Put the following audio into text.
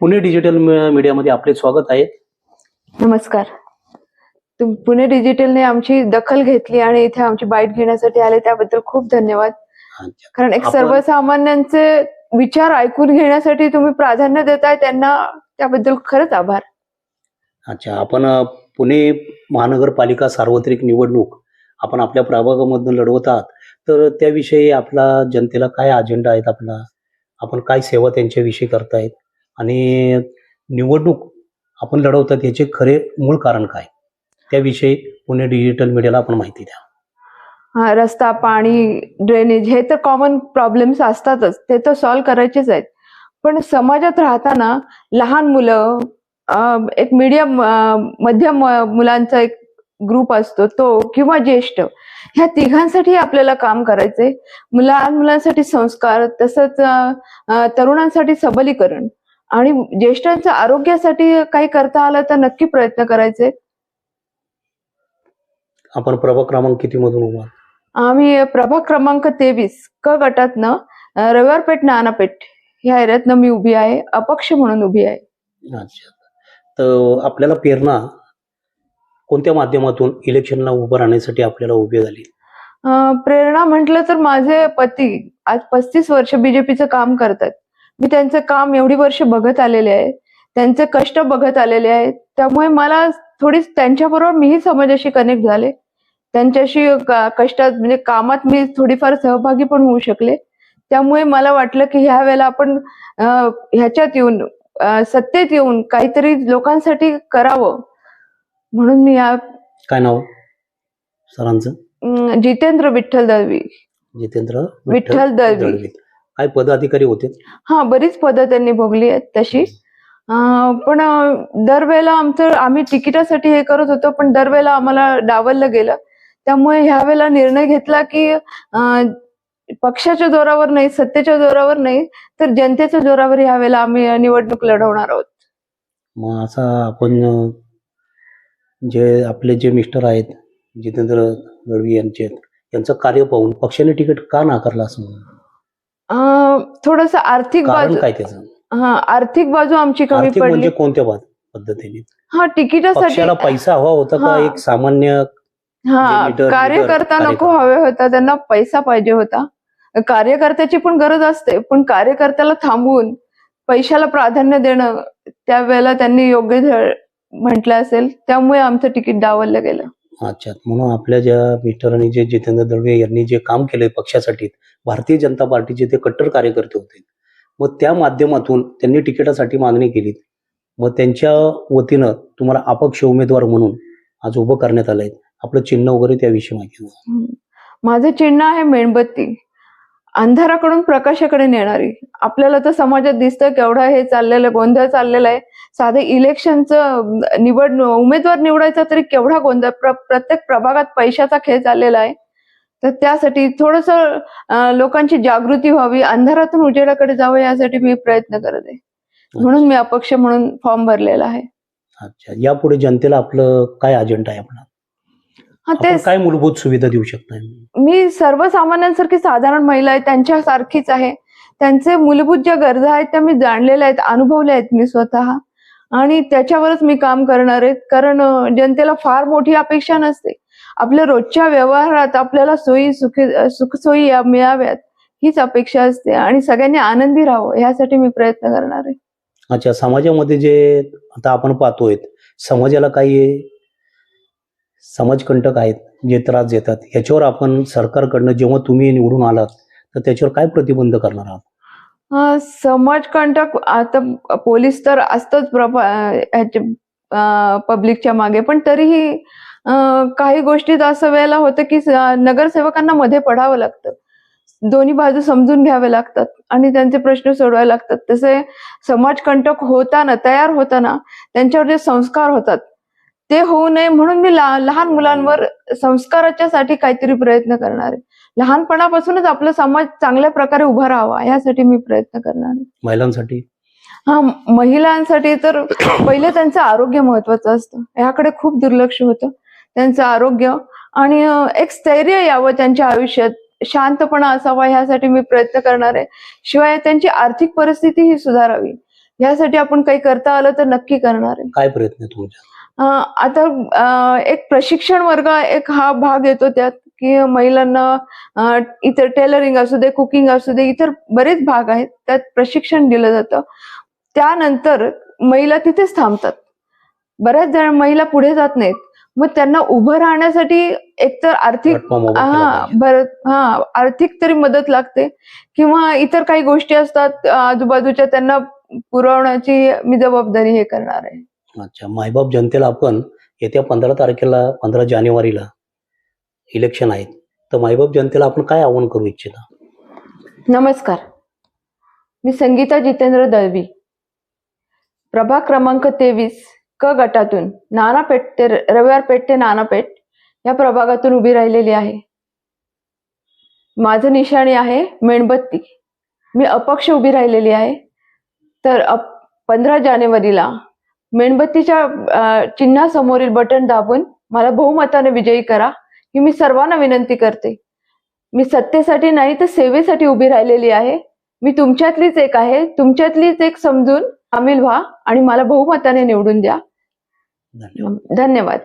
Pune digital मीडियामध्ये आपले स्वागत आहे. नमस्कार. तुम पुणे डिजिटलने आमची दखल घेतली आणि इथे आमची बाईट घेण्यासाठी आले त्याबद्दल खूप धन्यवाद. कारण एक सर्वसामान्यांचे विचार ऐकून घेण्यासाठी तुम्ही प्राधान्य देताय त्यांना त्याबद्दल खरंच आभार. अच्छा आपण पुणे महानगरपालिका सार्वत्रिक निवडणूक आपण आपल्या प्रभागामधून लढवत आहात. तर त्याविषयी आपला जनतेला काय अजेंडा आहेत आपला? आपण काय सेवा त्यांच्याविषयी करतायत? आणि निवडणूक आपण लढवतात याचे खरे मूळ कारण काय? त्याविषयी पुणे डिजिटल मीडियाला आपण माहिती द्या. हा रस्ता पाणी ड्रेनेज हे तर कॉमन प्रॉब्लेम्स असतातच. ते तर सॉल्व्ह करायचेच आहेत. पण समाजात राहताना लहान मुलं एक मीडियम मध्यम मुलांचा एक ग्रुप असतो तो किंवा ज्येष्ठ ह्या तिघांसाठी आपल्याला काम करायचंय. लहान मुलांसाठी संस्कार तसंच तरुणांसाठी सबलीकरण. आणि ज्येष्ठांच्या आरोग्यासाठी काही करता आलं तर नक्की प्रयत्न करायचे. आपण प्रभाग क्रमांक किती मधून उभा? आम्ही प्रभाग क्रमांक तेवीस क गटातनं अं, रविवारपेठ नानापेठ ह्या एरियातनं मी उभी आहे अपक्ष म्हणून उभी आहे. अच्छा. तर आपल्याला प्रेरणा कोणत्या माध्यमातून इलेक्शनला उभं राहण्यासाठी आपल्याला उभी झाली? अं, प्रेरणा म्हटलं तर माझे पती आज पस्तीस वर्ष बीजेपीचं काम करतात. मी त्यांचं काम एवढी वर्ष बघत आलेले आहे. त्यांचे कष्ट बघत आलेले आहेत. त्यामुळे मला थोडी त्यांच्याबरोबर मीही समाजाशी कनेक्ट झाले. त्यांच्याशी कष्टात म्हणजे कामात मी थोडीफार सहभागी पण होऊ शकले. त्यामुळे मला वाटलं की ह्या वेळेला आपण ह्याच्यात येऊन सत्तेत येऊन काहीतरी लोकांसाठी करावं. म्हणून मी या काय नाव? सरांचं? जितेंद्र विठ्ठल दळवी. जितेंद्र विठ्ठल दळवी. काय पदाधिकारी होते? हा बरीच पदं त्यांनी भोगली आहेत तशी. अं, पण अं, दरवेळेला आमचं आम्ही तिकिटासाठी हे करत होतो पण दरवेळेला आम्हाला डावललं गेलं. त्यामुळे ह्या वेळेला निर्णय घेतला की अं, पक्षाच्या जोरावर नाही सत्तेच्या जोरावर नाही तर जनतेच्या जोरावर ह्या वेळेला आम्ही निवडणूक लढवणार आहोत. मग असा आपण अं, जे आपले जे मिस्टर आहेत जितेंद्र गडवी यांचे यांचं कार्य पाहून पक्षाने तिकीट का नाकारलं असं म्हणून? थोडस आर्थिक कारण बाजू काय त्याचं? हा आर्थिक बाजू आमची कमी आर्थिक पडली. म्हणजे कोणत्या पद- पद्धतीने? हा तिकिटासाठी पक्षाला पैसा हवा होता का हा. एक सामान्य हा leader- कार्यकर्ता leader, नको कार्यकर्ता. हवे होता त्यांना पैसा पाहिजे होता. कार्यकर्त्याची पण गरज असते पण कार्यकर्त्याला थांबवून पैशाला प्राधान्य देणं त्यावेळेला त्यांनी योग्य म्हटलं असेल त्यामुळे आमचं तिकीट डावललं गेलं. अच्छा म्हणून आपल्या ज्या मिस्टरांनी जे जितेंद्र दळवे यांनी जे काम केलंय पक्षासाठी भारतीय जनता पार्टीचे ते कट्टर कार्यकर्ते होते. मग त्या माध्यमातून त्यांनी तिकिटासाठी मागणी केली. मग त्यांच्या वतीनं तुम्हाला अपक्ष उमेदवार म्हणून आज उभं करण्यात आलंय. आपलं चिन्ह वगैरे त्याविषयी माहिती माझं चिन्ह आहे मेणबत्ती. अंधाराकडून प्रकाशाकडे नेणारी. आपल्याला तर समाजात दिसतं केवढा हे चाललेलं गोंधळ चाललेला आहे. साधे इलेक्शनचं निवड उमेदवार निवडायचा तरी केवढा गोंधळ प्र, प्रत्येक प्रभागात पैशाचा खेळ चाललेला आहे. तर त्यासाठी थोडस लोकांची जागृती व्हावी अंधारातून उजेडाकडे जावं यासाठी मी प्रयत्न करत आहे. म्हणून मी अपक्ष म्हणून फॉर्म भरलेला आहे. अच्छा. यापुढे जनतेला आपलं काय अजेंडा आहे आपला आपण काय मूलभूत सुविधा देऊ शकताय? मी सर्वसामान्यांसारखी साधारण महिला आहे त्यांच्यासारखीच आहे. त्यांचे मूलभूत ज्या गरजा आहेत त्या मी जाणलेल्या आहेत अनुभवल्या आहेत मी स्वतः. आणि त्याच्यावरच मी काम करणार आहे कारण जनतेला फार मोठी अपेक्षा नसते. आपल्या रोजच्या व्यवहारात आपल्याला सोयी सुखी सुखसोयी या मिळाव्यात हीच अपेक्षा असते. आणि सगळ्यांनी आनंदी राहावं यासाठी मी प्रयत्न करणार आहे. अच्छा समाजामध्ये जे आता आपण पाहतोय समाजाला काही समाजकंटक आहेत जे त्रास देतात. याच्यावर आपण सरकारकडनं जेव्हा तुम्ही निवडून आलात तर त्याच्यावर काय प्रतिबंध करणार आहात? समाजकंटक आता पोलीस तर असतच ह्याच्या पब्लिकच्या मागे. पण तरीही काही गोष्टीत असं वेळेला होतं की नगरसेवकांना मध्ये पडावं लागतं. दोन्ही बाजू समजून घ्यावे लागतात आणि त्यांचे प्रश्न सोडवावे लागतात. तसे समाजकंटक होताना तयार होताना त्यांच्यावर जे संस्कार होतात ते होऊ नये म्हणून मी लहान मुलांवर संस्काराच्या साठी काहीतरी प्रयत्न करणार आहे. लहानपणापासूनच आपला समाज चांगल्या प्रकारे उभा राहावा यासाठी मी प्रयत्न करणार आहे. महिलांसाठी? हा महिलांसाठी तर पहिले त्यांचं आरोग्य महत्वाचं असतं. याकडे खूप दुर्लक्ष होतं. त्यांचं आरोग्य आणि एक स्थैर्य यावं त्यांच्या आयुष्यात. शांतपणा असावा ह्यासाठी मी प्रयत्न करणार आहे. शिवाय त्यांची आर्थिक परिस्थिती ही सुधारावी. यासाठी आपण काही करता आलं तर नक्की करणार आहे. काय प्रयत्न तुमच्या? आता एक प्रशिक्षण वर्ग एक हा भाग येतो त्यात की महिलांना इतर टेलरिंग असू दे कुकिंग असू दे इतर बरेच भाग आहेत. त्यात प्रशिक्षण दिलं जातं. त्यानंतर महिला तिथेच थांबतात. बऱ्याच जण महिला पुढे जात नाहीत. मग त्यांना उभं राहण्यासाठी एकतर आर्थिक हा हा आर्थिक तरी मदत लागते. किंवा इतर काही गोष्टी असतात आजूबाजूच्या त्यांना पुरवण्याची मी जबाबदारी हे करणार आहे. अच्छा मायबाप जनतेला आपण येत्या पंधरा तारखेला पंधरा जानेवारीला इलेक्शन आहेत. तर मायबाप जनतेला आपण काय आव्हान करू इच्छिता? नमस्कार. मी संगीता जितेंद्र दळवी. प्रभाग क्रमांक तेवीस क गटातून नानापेठ ते रविवारपेठ ते नानापेठ या प्रभागातून उभी राहिलेली आहे. माझं निशाणी आहे मेणबत्ती. मी अपक्ष उभी राहिलेली आहे. तर अप पंधरा जानेवारीला मेणबत्तीच्या चिन्हासमोरील बटन दाबून मला बहुमताने विजयी करा ही मी सर्वांना विनंती करते. मी सत्तेसाठी नाही तर सेवेसाठी उभी राहिलेली आहे. मी तुमच्यातलीच एक आहे. तुमच्यातलीच एक समजून सामील व्हा आणि मला बहुमताने निवडून द्या. धन्यवाद.